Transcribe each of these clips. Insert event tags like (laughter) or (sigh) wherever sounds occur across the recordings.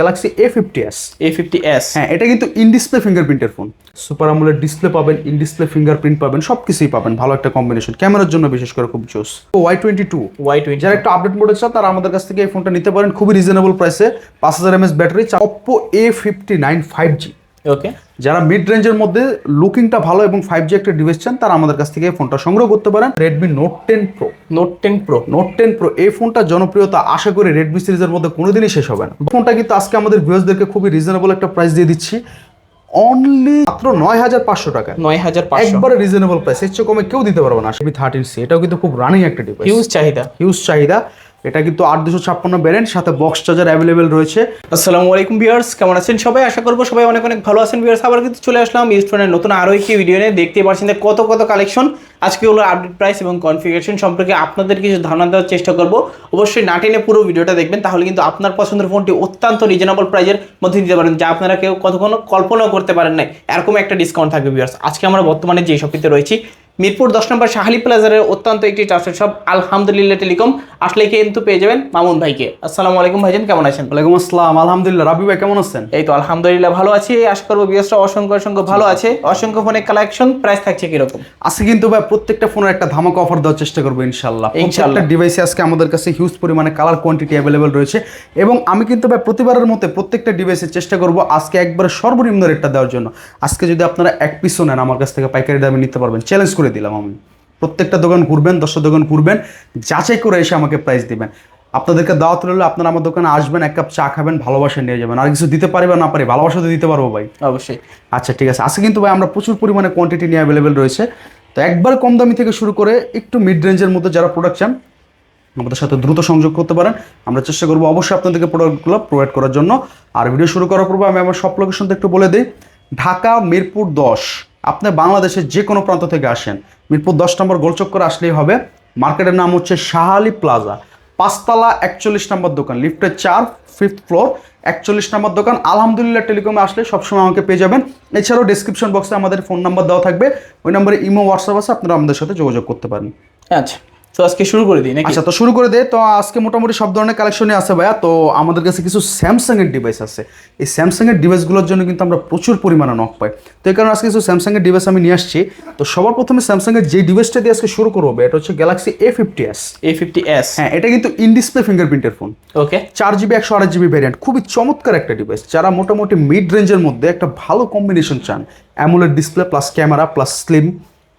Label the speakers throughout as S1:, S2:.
S1: Galaxy A fifty S
S2: A fifty S
S1: হ্যাঁ এটা কিন্তু ইন ডিসপ্লে ফিঙ্গারপ্রিন্টের ফোন সুপার আমলের ডিসপ্লে পাবেন ইন ডিসপ্লে ফিঙ্গারপ্রিন্ট পাবেন সব কিছুই পাবেন ভালো একটা কম্বিনেশন ক্যামেরার জন্য বিশেষ করে খুব জোস Y twenty two
S2: Y twenty
S1: যারা একটু আপডেট মডেল চান তারা আমাদের কাছ থেকে এই ফোনটা নিতে পারেন। খুবই রিজনেবল প্রাইসে পাঁচ হাজার MS battery Oppo A fifty nine five G
S2: okay
S1: যারা মিড রেঞ্জের মধ্যে লুকিংটা ভালো এবং ফাইভ জি একটা ডিভাইস চান তারা আমাদের কাছ থেকে ফোনটা সংগ্রহ করতে পারেন। Redmi Note ten Pro
S2: Note ten Pro
S1: Note ten Pro এই ফোনটা জনপ্রিয়তা আশা করি রেডমি সিরিজের মধ্যে কোনোদিনই শেষ হবে না। ফোনটা কিন্তু আজকে আমাদের ভিউয়ার্সদেরকে খুবই রিজনেবল একটা প্রাইস দিয়ে দিচ্ছি। অনলি মাত্র নয় হাজার পাঁচশো টাকা।
S2: নয় হাজার পাঁচশো।
S1: একবারে রিজনেবল প্রাইস এর চেয়ে কমে কেউ দিতে পারবে না। থার্টিন সি এটাও কিন্তু খুব রানিং একটা ডিভাইস
S2: হিউজ চাহিদা।
S1: হিউজ চাহিদা। এটা কিন্তু আট দুশো ছাপ্পান্ন ব্যারেন্ট সাথে বক্স চার্জার অ্যাভেলেবেল রয়েছে।
S2: আসসালামু আলাইকুম ভিউয়ার্স কেমন আছেন সবাই? আশা করব সবাই অনেক অনেক ভালো আছেন। ভিউয়ার্স আবার কিন্তু চলে আসলাম ইউস্টোনের নতুন আরও একটি ভিডিও নিয়ে। দেখতে পাচ্ছেন কত কত কালেকশন আজকে হলো আপডেট প্রাইস এবং কনফিগারেশন সম্পর্কে আপনাদের কিছু ধারণা দেওয়ার চেষ্টা করব। অবশ্যই না টেনে পুরো ভিডিওটা দেখবেন, তাহলে কিন্তু আপনার পছন্দের ফোনটি অত্যন্ত রিজনেবল প্রাইজের মধ্যে দিতে পারেন, যা আপনারা কেউ কতক্ষণ কল্পনাও করতে পারেন নাই। এরকম একটা ডিসকাউন্ট থাকবে ভিউয়ার্স আজকে আমরা বর্তমানে যে শপিতে রয়েছি মিরপুর দশ নম্বর শাহালি প্লাজারের অত্যন্ত একটি ট্রাস্টেড শপ আলহামদুলিল্লাহ টেলিকম। আসলে কিন্তু পেয়ে যাবেন? মামুন ভাইকে। আসসালামু আলাইকুম ভাইজান কেমন আছেন?
S1: ওয়ালাইকুম আসসালাম আলহামদুলিল্লাহ। রাবি ভাই কেমন আছেন?
S2: এই তো আলহামদুলিল্লাহ ভালো আছি। আশা করব বিএসটা অসংখ্য অসংখ্য ভালো আছে। অসংখ্য ফোনের কালেকশন প্রাইস থাকছে কীরকম?
S1: আজকে কিন্তু ভাই প্রত্যেকটা ফোনের একটা ধামাকা অফার দেওয়ার চেষ্টা করব ইনশাল্লাহ
S2: ইনশাল্লাহ।
S1: ডিভাইসে আজকে আমাদের কাছে হিউজ পরিমাণে কালার কোয়ান্টিটি অ্যাভেলেবেল রয়েছে। এবং আমি কিন্তু ভাই প্রতিবারের মতো প্রত্যেকটা ডিভাইসে চেষ্টা করব আজকে একবার সর্বনিম্ন রেটটা দেওয়ার জন্য। আজকে যদি আপনারা এক পিসও নেন আমার কাছ থেকে পাইকারি দামে নিতে পারবেন। চ্যালেঞ্জ করে দিলাম আমি। প্রত্যেকটা দোকান ঘুরবেন দশটা দোকান ঘুরবেন যাচাই করে এসে আমাকে প্রাইস দিবেন। আপনাদেরকে দাওয়াত রইলে আপনারা আমার দোকানে আসবেন এক কাপ চা খাবেন ভালোবাসা নিয়ে যাবেন। আর কিছু দিতে পারি বা না পারি ভালোবাসা তো দিতে পারব ভাই।
S2: অবশ্যই।
S1: আচ্ছা ঠিক আছে। আজকে কিন্তু ভাই আমরা প্রচুর পরিমাণে কোয়ান্টিটি নিয়ে অ্যাভেলেবেল রয়েছে। তো একবার কম দামি থেকে শুরু করে একটু মিড রেঞ্জের মধ্যে যারা প্রোডাক্ট চান আমাদের সাথে দ্রুত সংযোগ করতে পারেন। আমরা চেষ্টা করব অবশ্যই আপনাদেরকে প্রোডাক্টগুলো প্রোভাইড করার জন্য। আর ভিডিও শুরু করার পূর্বে আমি আমার সব লোকেশনটা একটু বলে দিই। ঢাকা মিরপুর দশ। আপনি বাংলাদেশের যে কোনো প্রান্ত থেকে আসেন। মিরপুর দশ নম্বর গোলচক্কর আসলেই হবে। মার্কেটের নাম হচ্ছে শাহালি প্লাজা। পাঁচতলা একচল্লিশ নম্বর দোকান, লিফটের চার ফিফথ ফ্লোর একচল্লিশ নম্বর দোকান। আলহামদুলিল্লাহ, টেলিকমে আসলে সবসময় আমাকে পেয়ে যাবেন। এছাড়াও ডিসক্রিপশন বক্সে আমাদের ফোন নাম্বার দেওয়া থাকবে। ওই নম্বরে ইমো হোয়াটসঅ্যাপ আছে, আপনারা আমাদের সাথে যোগাযোগ করতে পারেন।
S2: আচ্ছা। তো আজকে শুরু করে দিই নাকি?
S1: আচ্ছা তো শুরু করে দে। তো আজকে মোটামুটি সব ধরনের কালেকশনই আছে ভাইয়া। তো আমাদের কাছে কিছু স্যামসাং এর ডিভাইস আছে। এই স্যামসাং এর ডিভাইসগুলোর জন্য কিন্তু আমরা প্রচুর পরিমাণে নক পাই। তো এই কারণে আজকে কিছু স্যামসাং এর ডিভাইস আমি নিয়ে আসছি। তো সবার প্রথমে স্যামসাং এর যে ডিভাইসটা দিয়ে আজকে শুরু করব এটা হচ্ছে Galaxy A fifty S
S2: A fifty S
S1: হ্যাঁ এটা কিন্তু ইন ডিসপ্লে ফিঙ্গারপ্রিন্টের ফোন
S2: ওকে
S1: চার জিবি একশো আট জিবি ভ্যারিয়েন্ট খুবই চমৎকার একটা ডিভাইস যারা মোটামুটি মিড রেঞ্জের মধ্যে একটা ভালো কম্বিনেশন চান AMOLED display plus camera plus slim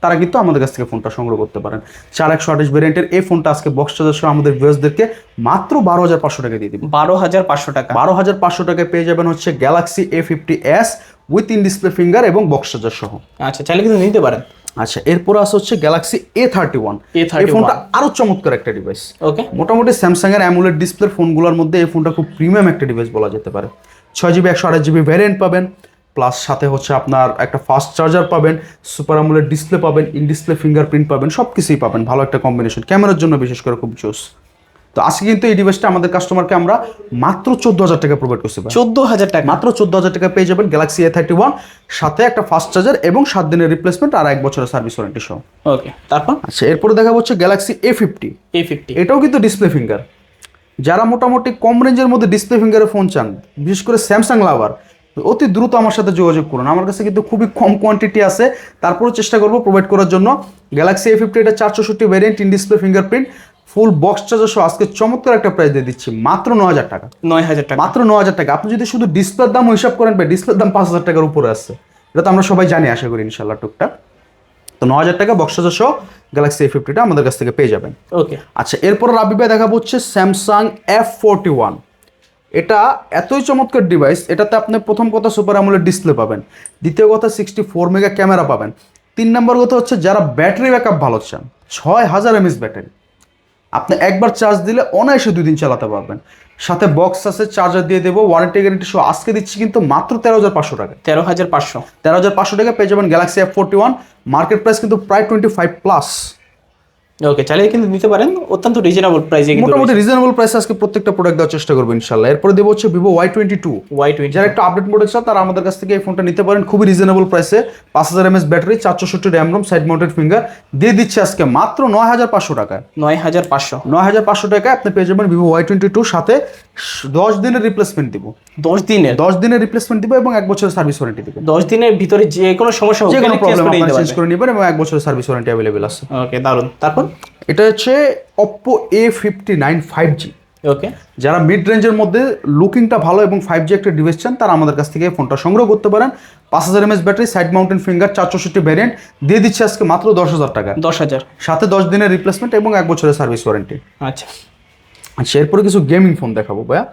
S1: তারা কিন্তু আমাদের কাছ থেকে ফোনটা সংগ্রহ করতে পারেন। চার একশো আঠাশ ভ্যারিয়েন্টের এই ফোনটা আজকে বক্স চার্জার সহ আমাদের ভিউয়ার্সদেরকে মাত্র বারো হাজার পাঁচশো টাকা দিয়ে দিব।
S2: বারো হাজার পাঁচশো টাকা।
S1: বারো হাজার পাঁচশো টাকায় পেয়ে যাবেন হচ্ছে Galaxy A fifty S with in display finger এবং বক্স চার্জার সহ।
S2: আচ্ছা চাইলে কিন্তু নিতে পারেন।
S1: আচ্ছা এরপর আছে হচ্ছে গ্যালাক্সি এ থার্টি ওয়ান এই
S2: A31
S1: ফোনটা আরও চমৎকার একটা ডিভাইস
S2: ওকে
S1: মোটামুটি স্যামসাং এর অ্যামুলেট ডিসপ্লের ফোনগুলোর মধ্যে এই ফোনটা খুব প্রিমিয়াম একটা ডিভাইস বলা যেতে পারে। ছয় জিবি একশো আঠাশ জিবি ভ্যারিয়েন্ট পাবেন। প্লাস সাথে হচ্ছে আপনার একটা ফাস্ট চার্জার পাবেন সুপার আমুলেট ডিসপ্লে পাবেন ইন ডিসপ্লে ফিঙ্গারপ্রিন্ট পাবেন সব কিছুই পাবেন ভালো একটা কম্বিনেশন ক্যামেরার জন্য বিশেষ করে খুব জোস তো আজকে কিন্তু এই ডিভাইসটা আমাদের কাস্টমারকে আমরা মাত্র চোদ্দ হাজার টাকা প্রোভাইড করছি ভাই।
S2: চোদ্দ হাজার টাকা।
S1: মাত্র চোদ্দ হাজার টাকা পেয়ে যাবেন গ্যালাক্সি এ থার্টি ওয়ান সাথে একটা ফাস্ট চার্জার এবং সাত দিনের রিপ্লেসমেন্ট আর এক বছরের সার্ভিস ওয়ারেন্টি সহ।
S2: ওকে তারপর?
S1: আচ্ছা এরপরে দেখা হচ্ছে Galaxy A fifty
S2: A fifty
S1: এটাও কিন্তু ডিসপ্লে ফিঙ্গার যারা মোটামুটি কম রেঞ্জের মধ্যে ডিসপ্লে ফিঙ্গারের ফোন চান বিশেষ করে স্যামসাং লাভার অতি দ্রুত আমার সাথে যোগাযোগ করুন। আমার কাছে কিন্তু খুবই কম কোয়ান্টিটি আছে। তারপরেও চেষ্টা করব প্রোভাইড করার জন্য। গ্যালাক্সি এ ফিফটি এটা চার চৌষট্টি variant in display fingerprint full box charger সহ আজকে চমৎকার একটা প্রাইস দিয়ে দিচ্ছি। মাত্র ন হাজার টাকা।
S2: নয় হাজার টাকা।
S1: মাত্র ন হাজার টাকা। আপনি যদি শুধু ডিসপ্লের দাম হিসাব করেন ভাই ডিসপ্লের দাম পাঁচ হাজার টাকার উপরে আছে। এটা তো আমরা সবাই জানি আশা করি ইনশাল্লাহ টুকটাক। তো ন হাজার টাকা বক্স চার্জার সহ গ্যালাক্সি এ ফিফটিটা আমাদের কাছ থেকে পেয়ে যাবেন।
S2: ওকে
S1: আচ্ছা এরপর রাবি ভাই দেখাবো হচ্ছে স্যামসাং এফ ফোরটি ওয়ান এটা এতই চমৎকার ডিভাইস এটাতে আপনি প্রথম কথা সুপার আমলের ডিসপ্লে পাবেন। দ্বিতীয় কথা সিক্সটি ফোর মেগা ক্যামেরা পাবেন। তিন নম্বর কথা হচ্ছে যারা ব্যাটারি ব্যাকআপ ভালো চান ছয় হাজার এমএস ব্যাটারি আপনি একবার চার্জ দিলে অনায়াসে দুই দিন চালাতে পারবেন। সাথে বক্স আছে চার্জার দিয়ে দেবো ওয়ারেন্টি গ্যারেন্টি সহ আজকে দিচ্ছি কিন্তু মাত্র তেরো হাজার পাঁচশো টাকা।
S2: তেরো হাজার পাঁচশো।
S1: তেরো হাজার পাঁচশো টাকা পেয়ে যাবেন Galaxy F forty one market price কিন্তু প্রায় টোয়েন্টি ফাইভ প্লাস
S2: ওকে চাইলে কিন্তু নিতে পারেন। অত্যন্ত রিজনেবল প্রাইসে কিন্তু
S1: মোটামুটি রিজনেবল প্রাইসে আজকে প্রত্যেকটা প্রোডাক্ট দেওয়ার চেষ্টা করব ইনশাল্লাহ এরপরে দেবো হচ্ছে Vivo Y twenty two
S2: Y twenty
S1: যারা একটু আপডেট মডেল চান তারা আমাদের কাছ থেকে এই ফোনটা নিতে পারেন। খুবই রিজনেবল প্রাইসে পাঁচ হাজার MS battery চারশোষট্টি RAM ROM side mounted finger দিয়ে দিচ্ছে আজকে মাত্র নয় হাজার পাঁচশো টাকায়
S2: নয় হাজার পাঁচশো।
S1: নয় হাজার পাঁচশো টাকায় আপনি পেয়ে যাবেন ভিভো ওয়াই টোয়েন্টি টু সাথে দশ দিনের রিপ্লেসমেন্ট দিব।
S2: দশ দিনের?
S1: দশ দিনের রিপ্লেসমেন্ট দিব এবং এক বছরের সার্ভিস ওয়ারেন্টি দিব
S2: দশ দিনের ভিতরে যে কোনো সমস্যা
S1: যে কোনো প্রবলেম চেঞ্জ করে নেবেন এবং এক বছরের সার্ভিস ওয়ারেন্টি অ্যাভেলেবেল আছে।
S2: ওকে দারুণ তারপর?
S1: এটা হচ্ছে Oppo A fifty nine five G
S2: okay
S1: যারা মিড রেঞ্জের মধ্যে লুকিংটা ভালো এবং ফাইভ জি একটা ডিভাইস চান তারা আমাদের কাছ থেকে ফোনটা সংগ্রহ করতে পারেন। পাঁচ হাজার MS battery side mountain finger চারশোষট্টি variant দিয়ে দিচ্ছে আজকে মাত্র দশ হাজার টাকা।
S2: দশ হাজার।
S1: সাথে দশ দিনের রিপ্লেসমেন্ট এবং এক বছরের সার্ভিস ওয়ারেন্টি
S2: আচ্ছা।
S1: আচ্ছা এরপরে কিছু গেমিং ফোন দেখাবো ভাইয়া।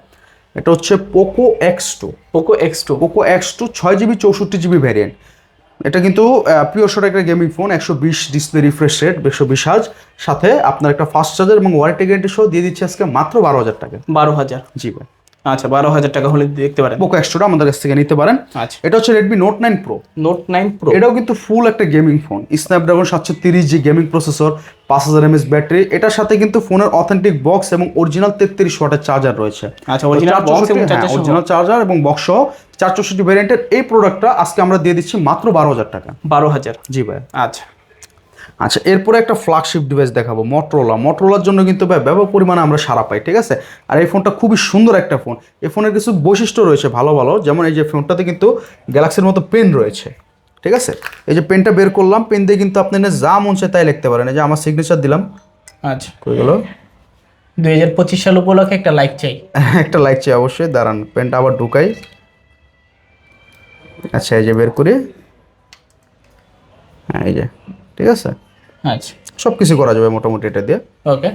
S1: এটা হচ্ছে Poco X two
S2: Poco X two
S1: Poco X two ছয় জিবি চৌষট্টি জিবি ভ্যারিয়েন্ট এটা কিন্তু পিওর একটা গেমিং ফোন একশো বিশ ডিসপ্লে রিফ্রেশ রেট একশো বিশ হাজ সাথে আপনার একটা ফাস্ট চার্জার এবং ওয়ারেন্টি গ্যারেন্টি সহ দিয়ে দিচ্ছে আজকে মাত্র বারো হাজার টাকা।
S2: বারো হাজার।
S1: জি ভাই।
S2: আচ্ছা বারো হাজার টাকা হলে দেখতে পারেন।
S1: পোকো আমাদের কাছ থেকে নিতে পারেন।
S2: আচ্ছা।
S1: এটা হচ্ছে Redmi Note nine Pro
S2: Note nine Pro
S1: এটাও কিন্তু ফুল একটা গেমিং ফোন স্ন্যাপড্রাগন সাতশো তিরিশ জি গেমিং প্রসেসর পাঁচ হাজার এমএস ব্যাটারি এটার সাথে কিন্তু ফোনের অথেন্টিক বক্স এবং অরিজিনাল তেত্রিশ ওয়াটের চার্জার রয়েছে।
S2: আচ্ছা অরিজিনাল চার্জার
S1: অরিজিনাল চার্জার এবং বক্স সহ চার চৌষট্টি ভ্যারিয়েন্টের এই প্রোডাক্টটা আজকে আমরা দিয়ে দিচ্ছি মাত্র বারো হাজার টাকা।
S2: বারো হাজার।
S1: জি ভাই
S2: আচ্ছা।
S1: আচ্ছা এরপরে একটা ফ্ল্যাগশিপ ডিভাইস দেখাবো মটোরোলা মটোরোলার জন্য কিন্তু ভাই ব্যাপক পরিমাণে আমরা সারা পাই ঠিক আছে? আর এই ফোনটা খুবই সুন্দর একটা ফোন। এই ফোনের কিছু বৈশিষ্ট্য রয়েছে ভালো ভালো যেমন এই যে ফোনটাতে কিন্তু গ্যালাক্সির মতো পেন রয়েছে ঠিক আছে? এই যে পেনটা বের করলাম পেন দিয়ে কিন্তু আপনি যা মন চায় তাই লিখতে পারেন। এই যে আমার সিগনেচার দিলাম।
S2: আচ্ছা
S1: কই গেল?
S2: দুই হাজার পঁচিশ সাল উপলক্ষে একটা লাইক চাই। (laughs)
S1: একটা লাইক চাই অবশ্যই দাঁড়ান পেনটা আবার ঢুকাই। আচ্ছা এই যে বের করি। হ্যাঁ এই যে ঠিক আছে?
S2: আচ্ছা।
S1: সব কিছু করা যাবে মোটামুটি এটা দিয়ে।
S2: ওকে।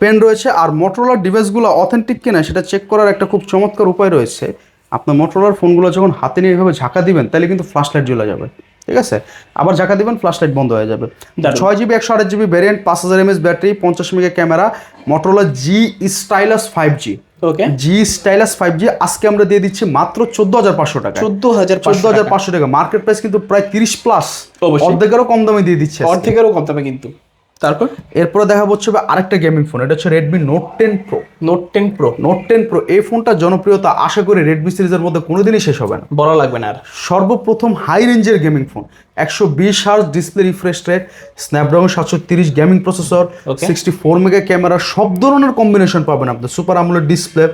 S1: পেন রয়েছে আর মোটরোলার ডিভাইসগুলো অথেন্টিক কিনা সেটা চেক করার একটা খুব চমৎকার উপায় রয়েছে। আপনার মোটরোলার ফোনগুলো যখন হাতে নিয়ে এভাবে ঝাঁকা দিবেন তাহলে কিন্তু ফ্ল্যাশ লাইট জ্বলে যাবে। ঠিক আছে? আবার ঝাঁকা দিবেন ফ্ল্যাশ লাইট বন্ধ হয়ে যাবে। ছয় জিবি একশো আট জিবি ভ্যারিয়েন্ট পাঁচ হাজার এমএস ব্যাটারি পঞ্চাশ mega camera Motorola G Stylus five G
S2: okay
S1: G Stylus five G আজকে আমরা দিয়ে দিচ্ছি মাত্র চোদ্দ হাজার পাঁচশো টাকা।
S2: চোদ্দ হাজার
S1: চোদ্দ হাজার পাঁচশো টাকা। মার্কেট প্রাইস কিন্তু প্রায় তিরিশ প্লাস। অর্ধেকেরও কম দামে দিয়ে দিচ্ছে।
S2: অর্ধেকেরও কম দামে কিন্তু। তারপর?
S1: এরপরে দেখা হচ্ছে আরেকটা গেমিং ফোন এটা হচ্ছে Redmi Note ten Pro
S2: Note ten Pro
S1: Note ten Pro এই ফোনটার জনপ্রিয়তা আশা করি রেডমি সিরিজের মধ্যে কোনোদিনই শেষ হবে না।
S2: বলা লাগবে না আর।
S1: সর্বপ্রথম হাই রেঞ্জের গেমিং ফোন একশো বিশ hertz display refresh rate Snapdragon সাতশো তিরিশ gaming processor sixty four mega camera সব ধরনের কম্বিনেশন পাবেন আপনি সুপার আমলের ডিসপ্লে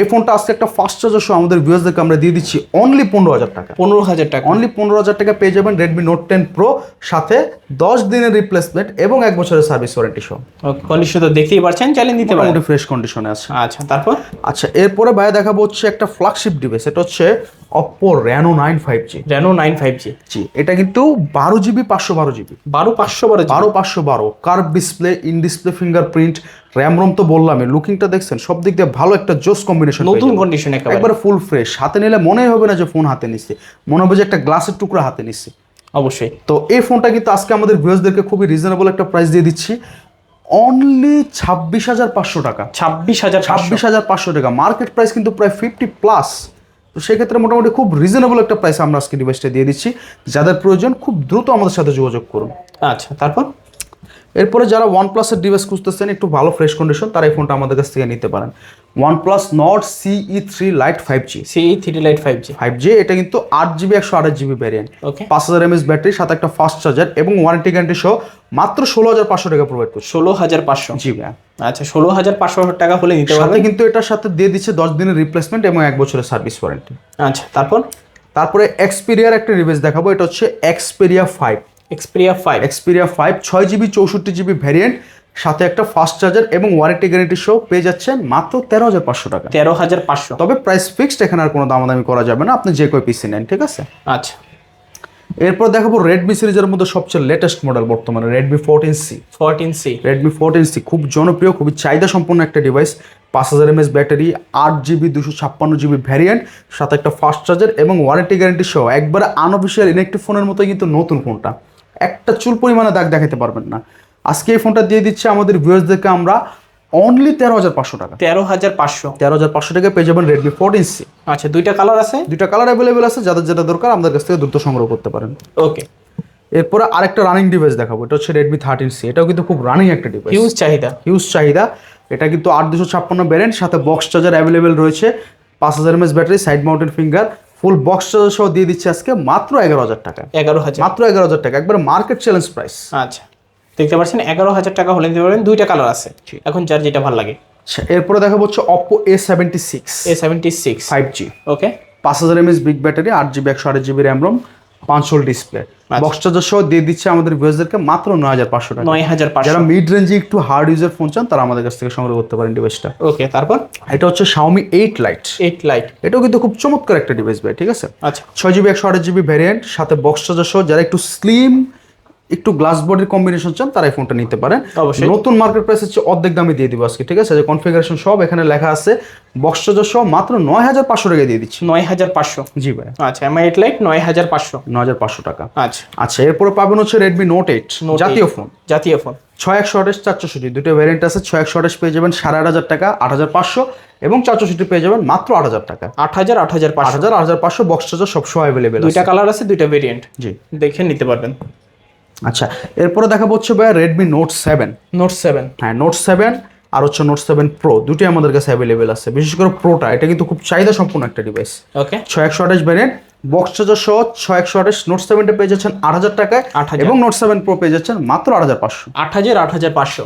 S1: এই ফোনটা আজকে একটা ফাস্ট চার্জার সহ আমাদের ভিউয়ার্সদেরকে আমরা দিয়ে দিচ্ছি অনলি পনেরো হাজার টাকা।
S2: পনেরো হাজার টাকা।
S1: অনলি পনেরো হাজার টাকা পেয়ে যাবেন রেডমি নোট টেন প্রো সাথে দশ দিনের রিপ্লেসমেন্ট এবং এক বছরের সার্ভিস ওয়ারেন্টি সহ
S2: কন্ডিশন তো দেখতেই পাচ্ছেন চ্যালেঞ্জ নিতে পারেন।
S1: ফ্রেশ কন্ডিশনে আছে।
S2: আচ্ছা তারপর?
S1: আচ্ছা এরপরে ভাই দেখাবো হচ্ছে একটা ফ্ল্যাগশিপ ডিভাইস এটা হচ্ছে Oppo Reno nine five G
S2: Reno nine five G
S1: G এটা কিন্তু বারো জিবি পাঁচশো বারো জিবি
S2: বারো পাঁচশো বারো
S1: বারো পাঁচশো বারো। Curve display in display fingerprint RAM ROM তো বললামই। লুকিংটা দেখছেন সব দিক দিয়ে ভালো একটা জোস কম্বিনেশন
S2: নতুন কন্ডিশন একেবারে।
S1: একবারে ফুল ফ্রেশ হাতে নিলে মনেই হবে না যে ফোন হাতে নিচ্ছে। মনে হবে যে একটা গ্লাসের টুকরা হাতে নিচ্ছে।
S2: অবশ্যই।
S1: তো এই ফোনটা কিন্তু আজকে আমাদের ভিউয়ার্সদেরকে খুবই রিজনেবল একটা প্রাইস দিয়ে দিচ্ছি। অনলি ছাব্বিশ হাজার পাঁচশো টাকা।
S2: ছাব্বিশ হাজার
S1: ছাব্বিশ হাজার পাঁচশো টাকা। মার্কেট প্রাইস কিন্তু প্রায় ফিফটি প্লাস তো সেক্ষেত্রে মোটামুটি খুব রিজনেবল একটা প্রাইস আমরা আজকে ডিভাইসটা দিয়ে দিচ্ছি। যাদের প্রয়োজন খুব দ্রুত আমাদের সাথে যোগাযোগ করুন।
S2: আচ্ছা তারপর?
S1: এরপরে যারা ওয়ান প্লাসের ডিভাইস খুঁজতেছেন একটু ভালো ফ্রেশ কন্ডিশন তারা এই ফোনটা আমাদের কাছ থেকে নিতে পারেন। OnePlus Nord CE three Lite five G
S2: C three Lite five G
S1: five G এটা কিন্তু আট জিবি একশো আঠাশ জিবি ভ্যারিয়েন্ট
S2: ওকে
S1: পাঁচ হাজার এমএস ব্যাটারি সাথে একটা ফাস্ট চার্জার এবং ওয়ারেন্টি গ্যারান্টি সহ মাত্র ষোলো হাজার পাঁচশো টাকা প্রোভাইড করছে।
S2: ষোলো হাজার পাঁচশো।
S1: জি
S2: আচ্ছা ষোলো হাজার পাঁচশো টাকা হলে নিতে
S1: সাথে
S2: পারবেন।
S1: কিন্তু এটার সাথে দিয়ে দিচ্ছে দশ দিনের রিপ্লেসমেন্ট এবং এক বছরের সার্ভিস ওয়ারেন্টি
S2: আচ্ছা তারপর?
S1: তারপরে এক্সপেরিয়ার একটা রিভিউস দেখাবো এটা হচ্ছে Xperia five
S2: Xperia five
S1: Xperia five ছয় জিবি চৌষট্টি জিবি ভ্যারিয়েন্ট সাথে একটা ফাস্ট চার্জার এবং ওয়ারেন্টি গ্যারেন্টি সহ পেয়ে যাচ্ছেন মাত্র তেরো হাজার পাঁচশো টাকা।
S2: তেরো হাজার পাঁচশো।
S1: তবে প্রাইস ফিক্সড এখানে আর কোনো দামাদামি করা যাবে না আপনি যে কই পিসি নেন ঠিক আছে?
S2: আচ্ছা।
S1: এরপর দেখাবো রেডমি সিরিজের মধ্যে সবচেয়ে লেটেস্ট মডেল বর্তমানে Redmi fourteen C
S2: fourteen C
S1: Redmi fourteen C খুব জনপ্রিয় খুবই চাহিদা সম্পন্ন একটা ডিভাইস পাঁচ হাজার এমএস ব্যাটারি আট জিবি দুশো ছাপ্পান্ন জিবি ভ্যারিয়েন্ট সাথে একটা ফাস্ট চার্জার এবং ওয়ারেন্টি গ্যারেন্টি সহ একবারে আনঅফিসিয়াল ইলেকট্রিক ফোনের মতোই কিন্তু নতুন ফোনটা একটা চুল পরিমাণে দাগ দেখাতে পারবেন না। আজকে এই ফোনটা দিয়ে দিচ্ছে আমাদের ভিউয়ার্সদেরকে আমরা অনলি তেরো হাজার পাঁচশো টাকা।
S2: তেরো হাজার পাঁচশো।
S1: তেরো হাজার পাঁচশো টাকা পেয়ে যাবেন রেডমি ফোরটিন সি
S2: আচ্ছা দুইটা কালার আছে?
S1: দুইটা কালার অ্যাভেলেবেল আছে যাদের যেটা দরকার আমাদের কাছ থেকে দ্রুত সংগ্রহ করতে পারেন।
S2: ওকে
S1: এরপরে আরেকটা রানিং ডিভাইস দেখাবো এটা হচ্ছে রেডমি থার্টিন সি এটাও কিন্তু খুব রানিং একটা ডিভাইস
S2: হিউজ চাহিদা।
S1: হিউজ চাহিদা। এটা কিন্তু আট দুশো ছাপ্পান্ন ব্যারেন্ট সাথে বক্স চার্জার অ্যাভেলেবেল রয়েছে। পাঁচ হাজার MS battery side mounted finger full box charger সহ দিয়ে দিচ্ছে আজকে মাত্র এগারো হাজার টাকা।
S2: এগারো হাজার।
S1: মাত্র এগারো হাজার টাকা একবার মার্কেট চ্যালেঞ্জ প্রাইস
S2: আচ্ছা। দেখতে পাচ্ছেন এগারো হাজার টাকা হলে নিতে পারবেন দুইটা কালার আছে। এখন যার যেটা ভালো লাগে।
S1: আচ্ছা এরপরে দেখা হচ্ছে Oppo A seventy six
S2: A seventy six
S1: five G
S2: okay
S1: পাঁচ হাজার এমএস বিগ ব্যাটারি আট জিবি একশো আট জিবি র্যাম রোম পাঁচ হোল ডিসপ্লে বক্স চার্জার সহ দিয়ে দিচ্ছে আমাদের ভিউয়ার্সদেরকে মাত্র নয় হাজার পাঁচশো টাকা।
S2: নয় হাজার পাঁচশো।
S1: যারা মিড রেঞ্জে একটু হার্ড ইউজার ফোন চান তারা আমাদের কাছ থেকে সংগ্রহ করতে পারেন ডিভাইসটা
S2: ওকে তারপর?
S1: এটা হচ্ছে Xiaomi eight lite
S2: eight lite
S1: এটাও কিন্তু খুব চমৎকার একটা ডিভাইস ভাই ঠিক আছে?
S2: আচ্ছা।
S1: ছয় জিবি একশো আট জিবি ভ্যারিয়েন্ট সাথে বক্স চার্জার সহ যারা একটু স্লিম একটু গ্লাস বডির কম্বিনেশন চান তারা এই ফোনটা নিতে পারেন।
S2: অবশ্যই।
S1: নতুন মার্কেট প্রাইস হচ্ছে অর্ধেক দামে দিয়ে দিব আজকে ঠিক আছে? যে কনফিগারেশন সব এখানে লেখা আছে বক্স চার্জার সহ মাত্র নয় হাজার পাঁচশো টাকা দিয়ে দিচ্ছি।
S2: নয় হাজার পাঁচশো?
S1: জি ভাই
S2: আচ্ছা এম এইট লাইট নয় হাজার পাঁচশো?
S1: নয় হাজার পাঁচশো টাকা।
S2: আচ্ছা।
S1: আচ্ছা এরপরে পাবেন হচ্ছে রেডমি নোট এইট জাতীয় ফোন
S2: জাতীয় ফোন
S1: ছয় একশো আঠাশ চারশোষট্টি দুটো ভ্যারিয়েন্ট আছে ছয় একশো আঠাশ পেয়ে যাবেন সাড়ে আট হাজার টাকা আট হাজার পাঁচশো এবং চারশোষট্টি পেয়ে যাবেন মাত্র আট হাজার টাকা।
S2: আট হাজার আট হাজার পাঁচশো।
S1: হাজার আট হাজার পাঁচশো বক্স চার্জার সবসময় অ্যাভেলেবেল
S2: দুইটা কালার আছে দুইটা ভেরিয়েন্ট
S1: জি।
S2: দেখে নিতে পারবেন।
S1: আচ্ছা এরপরে দেখা হচ্ছে ভাই Redmi note seven
S2: note seven
S1: হ্যাঁ নোট সেভেন আর হচ্ছে নোট সেভেন প্রো দুটোই আমাদের কাছে অ্যাভেলেবেল আছে। বিশেষ করে প্রোটা এটা কিন্তু খুব চাহিদা সম্পূর্ণ একটা ডিভাইস
S2: ওকে
S1: ছয় একশো আঠাশ ব্যারেন্ট বক্স চার্জার সহ ছয় একশো আঠাশ নোট সেভেনটা পেয়ে যাচ্ছেন আট হাজার টাকায়
S2: 8,000
S1: এবং নোট সেভেন প্রো পেয়ে যাচ্ছেন মাত্র আট হাজার পাঁচশো।
S2: আট হাজার আট হাজার পাঁচশো।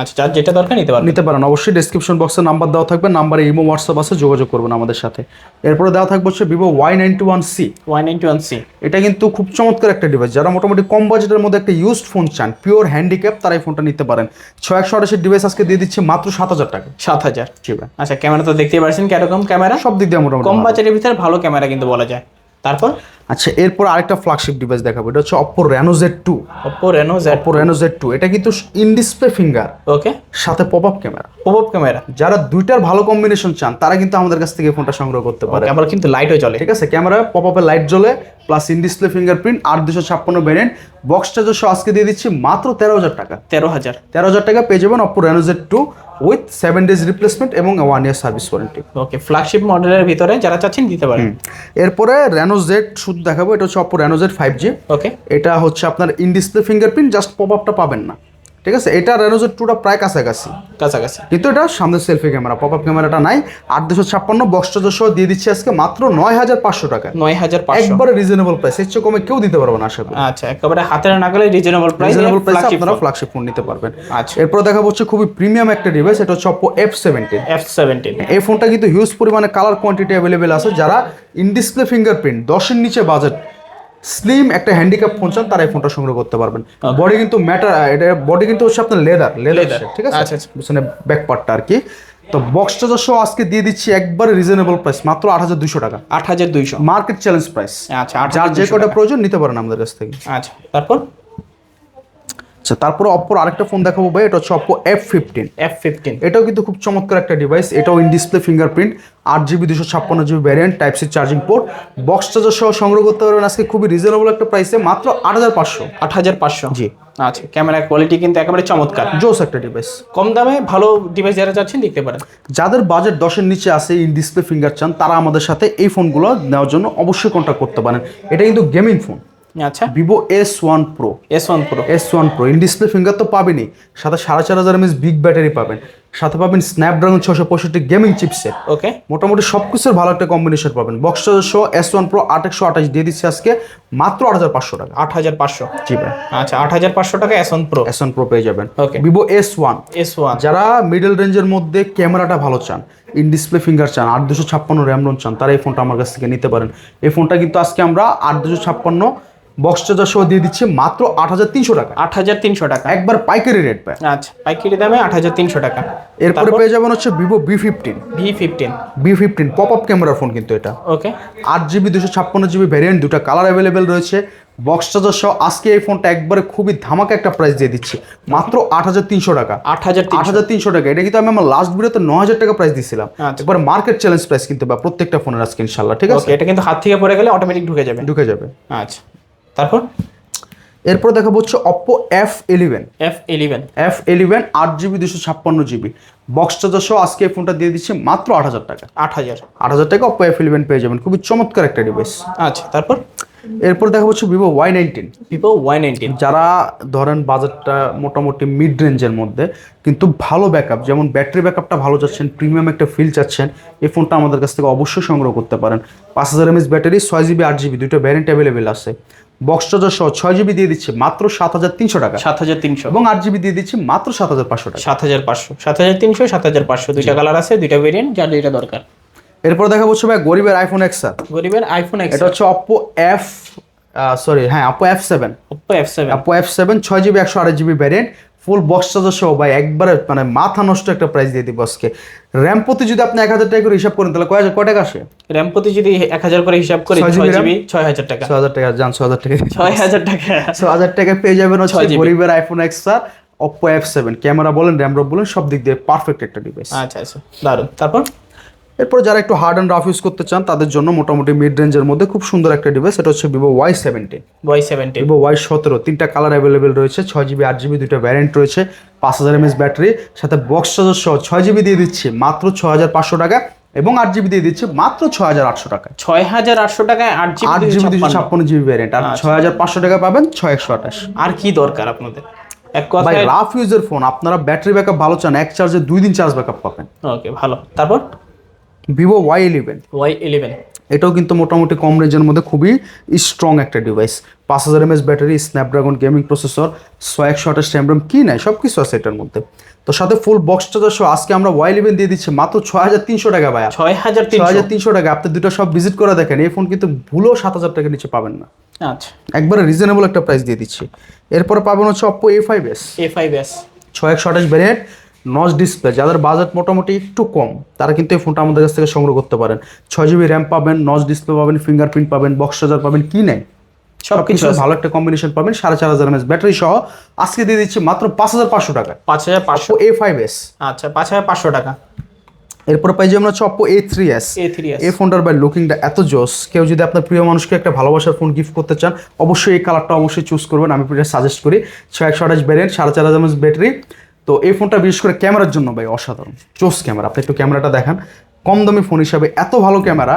S2: আচ্ছা যার যেটা দরকার নিতে পারবেন।
S1: নিতে পারেন। অবশ্যই ডিসক্রিপশন বক্সে নাম্বার দেওয়া থাকবে নাম্বারে ইমো হোয়াটসঅ্যাপ আছে যোগাযোগ করবেন আমাদের সাথে। এরপরে দেওয়া থাকবে হচ্ছে Vivo Y ninety one C
S2: one ninety one C
S1: এটা কিন্তু খুব চমৎকার একটা ডিভাইস যারা মোটামুটি কম বাজেটের মধ্যে একটা ইউজড ফোন চান পিওর হ্যান্ডিক্যাপ তারা এই ফোনটা নিতে পারেন। ছয় একশো আঠাশের ডিভাইস আজকে দিয়ে দিচ্ছে মাত্র সাত হাজার টাকা।
S2: সাত হাজার।
S1: জি ভাই।
S2: আচ্ছা ক্যামেরা তো দেখতেই পাচ্ছেন কীরকম ক্যামেরা?
S1: সব দিক দিয়ে মোটামুটি
S2: কম বাজেটের ভিতরে ভালো ক্যামেরা কিন্তু বলা যায়। তারপর?
S1: আচ্ছা এরপর আরেকটা ফ্ল্যাগশিপ ডিভাইস দেখাবো। এটা হচ্ছে Oppo Reno Z two
S2: Oppo Reno Z
S1: Oppo Reno Z two এটা কিন্তু ইন ডিসপ্লে ফিঙ্গার
S2: ওকে
S1: সাথে pop up camera
S2: pop up camera
S1: যারা দুইটার ভালো কম্বিনেশন চান তারা কিন্তু আমাদের কাছ থেকে ফোনটা সংগ্রহ করতে পারে।
S2: আবার কিন্তু লাইটও জ্বলে
S1: ঠিক আছে ক্যামেরা পপ আপে লাইট জ্বলে প্লাস ইন ডিসপ্লে ফিঙ্গারপ্রিন্ট আর দুশো ছাপ্পান্ন ভ্যারিয়েন্ট বক্স চার্জার সহ আজকে দিয়ে দিচ্ছি মাত্র তেরো হাজার টাকা।
S2: তেরো হাজার।
S1: তেরো হাজার টাকা পেয়ে যাবেন Oppo Reno Z two with seven days replacement এবং one year service warranty
S2: okay flagship মডেলের ভিতরে যারা চাচ্ছেন দিতে পারেন।
S1: এরপরে রেনো জেড শুধু দেখাবো এটা হচ্ছে Oppo Reno five G
S2: okay
S1: এটা হচ্ছে আপনার in display fingerprint just pop আপটা পাবেন না। ঠিক আছে? এটা রেনোজেড টুটা প্রায় কাছাকাছি।
S2: কাছাকাছি।
S1: কিন্তু এটা সামনের সেলফি ক্যামেরা পপ আপ ক্যামেরাটা নাই। আট দুশো ছাপ্পান্ন বক্স সহ দিয়ে দিচ্ছি আজকে মাত্র নয় হাজার পাঁচশো টাকা।
S2: নয় হাজার পাঁচশো।
S1: একবারে রিজনেবল প্রাইস এর চেয়ে কমে কেউ দিতে পারবে না আশা করি।
S2: আচ্ছা একেবারে হাতের নাগালে রিজনেবল প্রাইস
S1: রিজনেবল প্রাইসে আপনারা ফ্ল্যাগশিপ ফোন নিতে পারবেন।
S2: আচ্ছা।
S1: এরপর দেখা হচ্ছে খুবই প্রিমিয়াম একটা ডিভাইস এটা হচ্ছে Oppo F seventeen
S2: F seventeen
S1: এই ফোনটা কিন্তু হিউজ পরিমাণে কালার কোয়ান্টিটি অ্যাভেলেবেল আছে। যারা ইন ডিসপ্লে ফিঙ্গারপ্রিন্ট দশের নিচে বাজেট স্লিম একটা হ্যান্ডিক্যাপ ফোন চান তারা এই ফোনটা সংগ্রহ করতে পারবেন। বডি কিন্তু ম্যাটার এটা বডি কিন্তু হচ্ছে আপনার লেদার লেদার ঠিক আছে?
S2: আচ্ছা, আচ্ছা।
S1: পিছনে ব্যাক পার্টটা আর কি। তো বক্সটা যশো আজকে দিয়ে দিচ্ছি একবারে রিজনেবল প্রাইস মাত্র আট হাজার দুশো টাকা।
S2: আট হাজার দুইশো।
S1: মার্কেট চ্যালেঞ্জ প্রাইস
S2: আচ্ছা
S1: যার যে কটা প্রয়োজন নিতে পারেন আমাদের কাছ থেকে।
S2: আচ্ছা তারপর?
S1: আচ্ছা তারপরে অপোর আরেকটা ফোন দেখাবো ভাই এটা হচ্ছে Oppo F fifteen
S2: F fifteen
S1: এটাও কিন্তু খুব চমৎকার একটা ডিভাইস এটাও ইন ডিসপ্লে ফিঙ্গারপ্রিন্ট আট জিবি দুশো ছাপ্পান্ন GB variant type C charging port box charger সহ সংগ্রহ করতে পারবেন আজকে খুবই রিজনেবল একটা প্রাইসে মাত্র আট হাজার পাঁচশো।
S2: আট হাজার পাঁচশো।
S1: জি।
S2: আচ্ছা ক্যামেরা কোয়ালিটি কিন্তু একেবারে চমৎকার।
S1: জোস একটা ডিভাইস
S2: কম দামে ভালো ডিভাইস যারা চাচ্ছেন দেখতে পারেন।
S1: যাদের বাজেট দশের নিচে আছে ইন ডিসপ্লে ফিঙ্গার চান তারা আমাদের সাথে এই ফোনগুলো নেওয়ার জন্য অবশ্যই কন্ট্যাক্ট করতে পারেন। এটা কিন্তু গেমিং ফোন
S2: আচ্ছা।
S1: Vivo S one pro
S2: S one pro
S1: S one pro in display finger তো পাবেনই। সাথে সাড়ে চার হাজার এমএস বিগ ব্যাটারি পাবেন। সাথে পাবেন স্ন্যাপড্রাগন ছশো পঁয়ষট্টি গেমিং চিপসেট
S2: ওকে
S1: মোটামুটি সব কিছুর ভালো একটা কম্বিনেশন পাবেন। বক্স সহ এস ওয়ান প্রো আট একশো আঠাশ দিয়ে দিচ্ছে আজকে। মাত্র আট হাজার পাঁচশো টাকা।
S2: আট হাজার পাঁচশো।
S1: জি ভাই।
S2: আচ্ছা আট হাজার পাঁচশো টাকা S one pro
S1: S one pro পেয়ে যাবেন।
S2: Okay.
S1: Vivo S one
S2: S one
S1: যারা মিডল রেঞ্জের মধ্যে ক্যামেরাটা ভালো চান ইন ডিসপ্লে ফিঙ্গার চান আট দুশো ছাপ্পান্ন র্যাম রোম চান তারা এই ফোনটা আমার কাছ থেকে নিতে পারেন। এই ফোনটা কিন্তু আজকে আমরা আট দুশো ছাপ্পান্ন বক্স চার্জার সহ দিয়ে দিচ্ছি মাত্র আট হাজার তিনশো টাকা।
S2: আট হাজার তিনশো টাকা।
S1: একবার পাইকারি রেট পায়।
S2: আচ্ছা পাইকারি দামে আট হাজার তিনশো টাকা।
S1: এরপরে পেয়ে যাবেন হচ্ছে Vivo V fifteen
S2: V fifteen
S1: V fifteen pop up ক্যামেরার ফোন কিন্তু এটা।
S2: ওকে
S1: আট জিবি দুশো ছাপ্পান্ন জিবি ভ্যারিয়েন্ট দুটো কালার অ্যাভেলেবেল রয়েছে। বক্স চার্জার সহ আজকে এই ফোনটা একবারে খুবই ধামাকা একটা প্রাইস দিয়ে দিচ্ছি। মাত্র আট হাজার তিনশো টাকা।
S2: আট হাজার
S1: আট হাজার তিনশো টাকা। এটা কিন্তু আমি আমার লাস্ট ভিডিওতে ন হাজার টাকা প্রাইস দিয়েছিলাম
S2: আচ্ছা।
S1: একবার মার্কেট চ্যালেঞ্জ প্রাইস কিন্তু বা প্রত্যেকটা ফোনের আজকে ইনশাল্লাহ ঠিক আছে?
S2: এটা কিন্তু হাত থেকে পড়ে গেলে অটোমেটিক ঢুকে যাবে।
S1: ঢুকে যাবে।
S2: আচ্ছা। তারপর?
S1: এরপর দেখাবো হচ্ছে Oppo F eleven
S2: F eleven
S1: F eleven আট জিবি দুশো ছাপ্পান্ন জিবি বক্স চার্জার সহ আজকে এই ফোনটা দিয়ে দিচ্ছি মাত্র আট হাজার টাকা।
S2: আট হাজার।
S1: আট হাজার টাকা অপো এফ ইলেভেন পেয়ে যাবেন। খুবই চমৎকার একটা ডিভাইস
S2: আচ্ছা তারপর?
S1: এরপর দেখা হচ্ছে Vivo Y nineteen
S2: Vivo Y nineteen
S1: যারা ধরেন বাজারটা মোটামুটি মিড রেঞ্জের মধ্যে কিন্তু ভালো ব্যাকআপ যেমন ব্যাটারি ব্যাকআপটা ভালো চাচ্ছেন প্রিমিয়াম একটা ফিল চাচ্ছেন এই ফোনটা আমাদের কাছ থেকে অবশ্যই সংগ্রহ করতে পারেন। পাঁচ হাজার এমএস ব্যাটারি ছয় জিবি আট জিবি দুটো ভ্যারিয়েন্ট অ্যাভেলেবেল আছে। বক্স চার্জার সহ ছয় জিবি দিয়ে দিচ্ছে মাত্র সাত হাজার তিনশো টাকা।
S2: সাত হাজার তিনশো।
S1: এবং আট জিবি দিয়ে দিচ্ছি মাত্র সাত হাজার পাঁচশো টাকা।
S2: সাত হাজার পাঁচশো। সাত হাজার তিনশো সাত হাজার পাঁচশো। দুইটা কালার আছে দুইটা ভেরিয়েন্ট যার যেটা দরকার।
S1: এরপর দেখা হচ্ছে ভাই গরিবের আইফোন এক্স
S2: গরিবের আইফোন এক্স
S1: এটা হচ্ছে অপো এফ সরি হ্যাঁ Oppo F seven
S2: Oppo F seven
S1: Oppo F seven ছয় জিবি একশো আট GB variant full box charger সহ ভাই একবারে মানে মাথা নষ্ট একটা প্রাইস দিয়ে দিব আজকে। র্যাম প্রতি যদি আপনি এক হাজার টাকা করে হিসাব করেন তাহলে কয় হাজার কয় টাকা আসে?
S2: র্যাম প্রতি যদি এক হাজার করে হিসাব করি
S1: ছয়
S2: ছয় জিবি ছয় হাজার টাকা।
S1: ছ হাজার টাকা যান ছয় হাজার টাকা।
S2: ছয় হাজার টাকা।
S1: ছ হাজার টাকা পেয়ে যাবেন হচ্ছে
S2: ছয়
S1: গরিবের আইফোন এক্স আর অপো এফ সেভেন ক্যামেরা বলেন র্যাম রব বলেন সব দিক দিয়ে পারফেক্ট একটা ডিভাইস
S2: আচ্ছা আচ্ছা। দারুণ তারপর?
S1: এরপর যারা একটু হার্ড অ্যান্ড রাফ ইউজ করতে চান তাদের জন্য মোটামুটি মিড রেঞ্জের মধ্যে খুব সুন্দর একটা ডিভাইস এটা হচ্ছে Vivo Y seventy
S2: Y seventy
S1: Vivo Y সতেরো তিনটা কালার অ্যাভেলেবেল রয়েছে ছয় জিবি আট জিবি দুটো ভ্যারিয়েন্ট রয়েছে পাঁচ হাজার এমএস ব্যাটারি সাথে বক্স চার্জার সহ ছয় জিবি দিয়ে দিচ্ছি মাত্র ছ হাজার পাঁচশো টাকা এবং আট জিবি দিয়ে দিচ্ছে মাত্র ছয় হাজার আটশো টাকা।
S2: ছয় হাজার আটশো টাকায় আট জিবি
S1: আট জিবি দুশো ছাপ্পান্ন। জিবি ভ্যারিয়েন্ট আর ছয় হাজার পাঁচশো টাকা পাবেন ছয় একশো আঠাশ।
S2: আর কি দরকার আপনাদের? এক কথায়
S1: রাফ ইউজের ফোন আপনারা ব্যাটারি ব্যাকআপ ভালো চান এক চার্জে দুই দিন চার্জ ব্যাকআপ পাবেন।
S2: ওকে ভালো। তারপর?
S1: Vivo Y eleven
S2: Y eleven
S1: এটাও কিন্তু মোটামুটি কম রেঞ্জের মধ্যে খুবই স্ট্রং একটা ডিভাইস পাঁচ হাজার MS battery Snapdragon gaming processor ছয় একশো আঠাশ র্যাম কি নাই? সব কিছু আছে এটার মধ্যে। তো সাথে ফুল বক্স চার্জার সহ আজকে আমরা ওয়াই ইলেভেন দিয়ে দিচ্ছি মাত্র ছয় হাজার তিনশো টাকা ভাইয়া।
S2: ছয় হাজার
S1: ছয় হাজার তিনশো টাকা আপনি দুটো সব ভিজিট করে দেখেন এই ফোন কিন্তু ভুলেও সাত হাজার টাকার নিচে পাবেন না।
S2: আচ্ছা।
S1: একবারে রিজনেবল একটা প্রাইস দিয়ে দিচ্ছি। এরপরে পাবেন হচ্ছে Oppo A five S
S2: A five S
S1: ছয় একশো আঠাশ ভ্যারিয়েন্ট নচ ডিসপ্লে যাদের বাজেট মোটামুটি একটু কম তারা কিন্তু এই ফোনটা আমাদের কাছ থেকে সংগ্রহ করতে পারেন। ছয় জিবি র্যাম পাবেন নচ ডিসপ্লে পাবেন ফিঙ্গারপ্রিন্ট পাবেন বক্স চার্জার পাবেন কি নেই?
S2: সব
S1: সব কিছু ভালো একটা কম্বিনেশন পাবেন সাড়ে চার হাজার এমএস ব্যাটারি সহ। আজকে দিয়ে দিচ্ছি মাত্র পাঁচ হাজার পাঁচশো টাকা।
S2: পাঁচ হাজার পাঁচশো।
S1: এ ফাইভ এস
S2: আচ্ছা পাঁচ হাজার পাঁচশো টাকা।
S1: এরপরে পাই যে আমরা হচ্ছে Oppo A three S
S2: A three S
S1: এই ফোনটার বাই লুকিংটা এত জোস। কেউ যদি আপনার প্রিয় মানুষকে একটা ভালোবাসার ফোন গিফট করতে চান অবশ্যই এই কালারটা অবশ্যই চুজ করবেন। আমি সাজেস্ট করি। ছয় একশো আঠাশ ভ্যারিয়েন্ট সাড়ে চার হাজার এমএস ব্যাটারি তো এই ফোনটা বিশেষ করে ক্যামেরার জন্য ভাই অসাধারণ। চোস ক্যামেরা আপনি একটু ক্যামেরাটা দেখান। কম দামি ফোন হিসাবে এত ভালো ক্যামেরা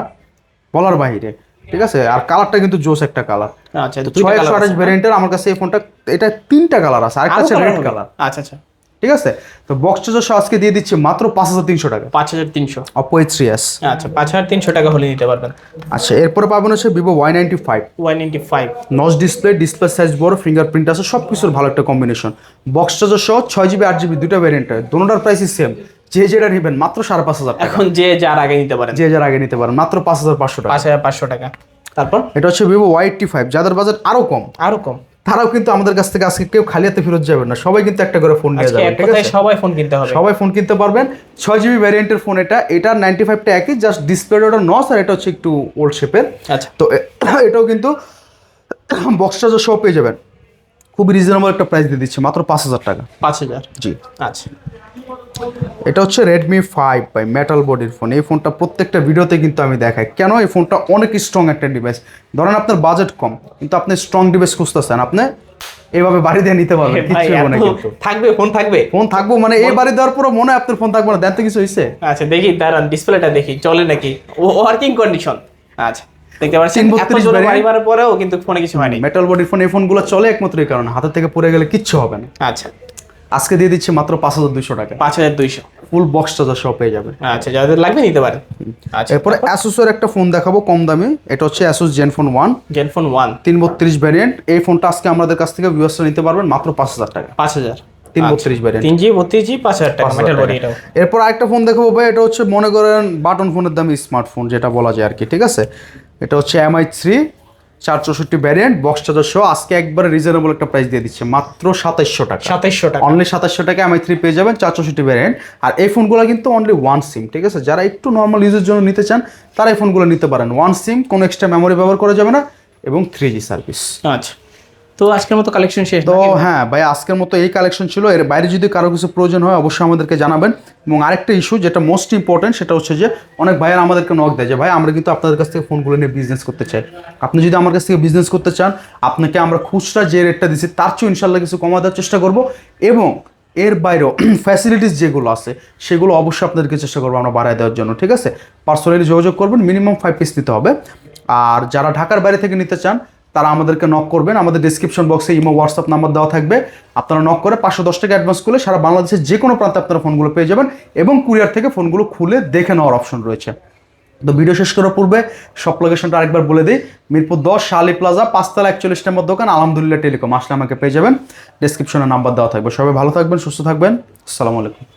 S1: বলার বাইরে ঠিক আছে? আর কালারটা কিন্তু জোস একটা কালার।
S2: আচ্ছা
S1: ছয় একশো আঠাশ ভ্যারিয়েন্টের আমার কাছে এই ফোনটা এটা তিনটা কালার আছে
S2: আর
S1: একটা
S2: আছে
S1: রেড কালার।
S2: আচ্ছা আচ্ছা।
S1: ঠিক আছে? তো বক্স চার্জার আজকে দিয়ে দিচ্ছি মাত্র পাঁচ হাজার তিনশো টাকা।
S2: পাঁচ হাজার তিনশো।
S1: অপো থ্রি এস
S2: আচ্ছা পাঁচ হাজার তিনশো টাকা হলে নিতে পারবেন।
S1: আচ্ছা এরপরে পাবেন হচ্ছে Vivo Y ninety five
S2: one ninety five
S1: notch display display size বড় ফিঙ্গারপ্রিন্ট আছে সব কিছুর ভালো একটা কম্বিনেশন বক্স চার্জার সহ ছয় জিবি আট জিবি দুটো ভ্যারিয়েন্টের দুটোটার প্রাইসই সেম যে যেটা নেবেন মাত্র সাড়ে পাঁচ হাজার
S2: এখন যে যার আগে নিতে পারেন।
S1: যে যার আগে নিতে পারেন মাত্র পাঁচ হাজার পাঁচশো টাকা।
S2: পাঁচ হাজার পাঁচশো টাকা। তারপর?
S1: এটা হচ্ছে ভিভো ওয়াই এইটটি ফাইভ যাদের বাজেট আরও কম।
S2: আরও কম।
S1: তারাও কিন্তু আমাদের কাছ থেকে আজকে কেউ খালি হাতে ফেরত যাবেন না। সবাই কিন্তু একটা করে ফোন নিয়ে যাবেন ঠিক আছে?
S2: সবাই ফোন কিনতে হবে।
S1: সবাই ফোন কিনতে পারবেন। ছয় জিবি ভ্যারিয়েন্টের ফোন এটা। এটা নাইনটি ফাইভটা একই জাস্ট ডিসপ্লে ওটা নস আর এটা হচ্ছে একটু ওল্ড শেপের
S2: আচ্ছা।
S1: তো (coughs) এটাও কিন্তু (coughs) বক্সটা চার্জার সহ পেয়ে যাবেন। খুব রিজনেবল একটা প্রাইস দিয়ে দিচ্ছে মাত্র পাঁচ হাজার টাকা।
S2: পাঁচ হাজার।
S1: জি।
S2: আচ্ছা।
S1: এটা হচ্ছে রেডমি ফাইভ বাই মেটাল বডির ফোন এই ফোনটা প্রত্যেকটা ভিডিওতে কিন্তু আমি দেখাই। কেন? এই ফোনটা অনেক স্ট্রং একটা ডিভাইস ধরেন আপনার বাজেট কম কিন্তু আপনি স্ট্রং ডিভাইস খুঁজতেছেন। আপনি এইভাবে বাড়ি দিয়ে নিতে পারবেন (laughs)
S2: ভাই,
S1: কিচ্ছু হবে না
S2: এত
S1: কিন্তু।
S2: থাকবে ফোন থাকবে?
S1: ফোন থাকব মানে এই বাড়ি দেওয়ার পরে মনে হয় আপনার ফোন থাকবে না। দেন তো কিছু হয়েছে
S2: আচ্ছা দেখি দাঁড়ান ডিসপ্লেটা দেখি চলে নাকি? ওয়ার্কিং কন্ডিশন আচ্ছা দেখতে পাচ্ছেন এত জোরে বাড়ি মারার পরেও কিন্তু ফোনে কিছু হয়নি।
S1: মেটাল বডির ফোন এই ফোনগুলো চলে একমাত্র এই কারণে। হাতের থেকে পড়ে গেলে কিচ্ছু হবে না।
S2: আচ্ছা।
S1: আজকে দিয়ে দিচ্ছি মাত্র পাঁচ হাজার দুশো টাকা।
S2: পাঁচ হাজার দুইশো।
S1: ফুল বক্স চার্জার সহ পেয়ে যাবে।
S2: আচ্ছা যাদের লাগবে নিতে পারেন। আচ্ছা
S1: এরপরে অ্যাসুসের একটা ফোন দেখাবো কম দামি। এটা হচ্ছে Asus Zen phone one
S2: Zenfone one
S1: তিন বত্রিশ ভ্যারিয়েন্ট এই ফোনটা আজকে আমাদের কাছ থেকে ভিউয়ার্সরা নিতে পারবেন মাত্র পাঁচ হাজার টাকা।
S2: পাঁচ হাজার।
S1: তিন বত্রিশ ভ্যারিয়েন্ট
S2: তিন জি বত্রিশ জি পাঁচ হাজার টাকা। মেটাল বডি এটাও।
S1: এরপর আরেকটা ফোন দেখাবো ভাই এটা হচ্ছে মনে করেন বাটন ফোনের দামি স্মার্টফোন যেটা বলা যায় আর কি ঠিক আছে? এটা হচ্ছে এমআই থ্রি চার চৌষট্টি ভ্যারিয়েন্ট বক্স চার্জার সহ আজকে একবারে রিজনেবল একটা প্রাইস দিয়ে দিচ্ছে। মাত্র সাতাইশশো টাকা।
S2: সাতাইশশো টাকা।
S1: অনলি সাতাইশশো টাকা এমআই থ্রি পেয়ে যাবেন চার চৌষট্টি ভ্যারিয়েন্ট আর এই ফোনগুলো কিন্তু অনলি ওয়ান সিম ঠিক আছে? যারা একটু নর্মাল ইউজের জন্য নিতে চান তারা এই ফোনগুলো নিতে পারেন। ওয়ান সিম কোনো এক্সট্রা মেমোরি ব্যবহার করা যাবে না এবং থ্রি জি সার্ভিস
S2: আচ্ছা। তো আজকের মতো কালেকশন শেষ
S1: তো হ্যাঁ ভাই আজকের মতো এই কালেকশন ছিল। এর বাইরে যদি কারও কিছু প্রয়োজন হয় অবশ্যই আমাদেরকে জানাবেন। এবং আরেকটা ইস্যু যেটা মোস্ট ইম্পর্টেন্ট সেটা হচ্ছে যে অনেক ভাইয়ের আমাদেরকে নক দেয় যে ভাই আমরা কিন্তু আপনাদের কাছ থেকে ফোনগুলো নিয়ে বিজনেস করতে চাই। আপনি যদি আমার কাছ থেকে বিজনেস করতে চান আপনাকে আমরা খুচরা যে রেটটা দিচ্ছি তার চেয়েও ইনশাল্লাহ কিছু কমা দেওয়ার চেষ্টা করব। এবং এর বাইরেও (clears throat) ফ্যাসিলিটিস যেগুলো আছে সেগুলো অবশ্যই আপনাদেরকে চেষ্টা করব আমরা বাড়ায় দেওয়ার জন্য ঠিক আছে? পার্সোনালি যোগাযোগ করবেন মিনিমাম ফাইভ পিস নিতে হবে। আর যারা ঢাকার বাইরে থেকে নিতে চান তারা আমাদেরকে নক করবেন। আমাদের ডিসক্রিপশন বক্সে ইমো হোয়াটসঅ্যাপ নাম্বার দেওয়া থাকবে। আপনারা নক করে পাঁচশো দশ টাকা অ্যাডভান্স করলে সারা বাংলাদেশের যে কোনো প্রান্তে আপনারা ফোনগুলো পেয়ে যাবেন এবং কুরিয়ার থেকে ফোনগুলো খুলে দেখে নেওয়ার অপশন রয়েছে। তো ভিডিও শেষ করার পূর্বে সব লোকেশনটা আরেকবার বলে দিই। মিরপুর দশ, শালি প্লাজা পাঁচতলা একচল্লিশ নম্বর দোকান, আলহামদুলিল্লাহ টেলিকম আসলে আমাকে পেয়ে যাবেন। ডিসক্রিপশনে নাম্বার দেওয়া থাকবে। সবাই ভালো থাকবেন, সুস্থ থাকবেন। আসসালামু আলাইকুম।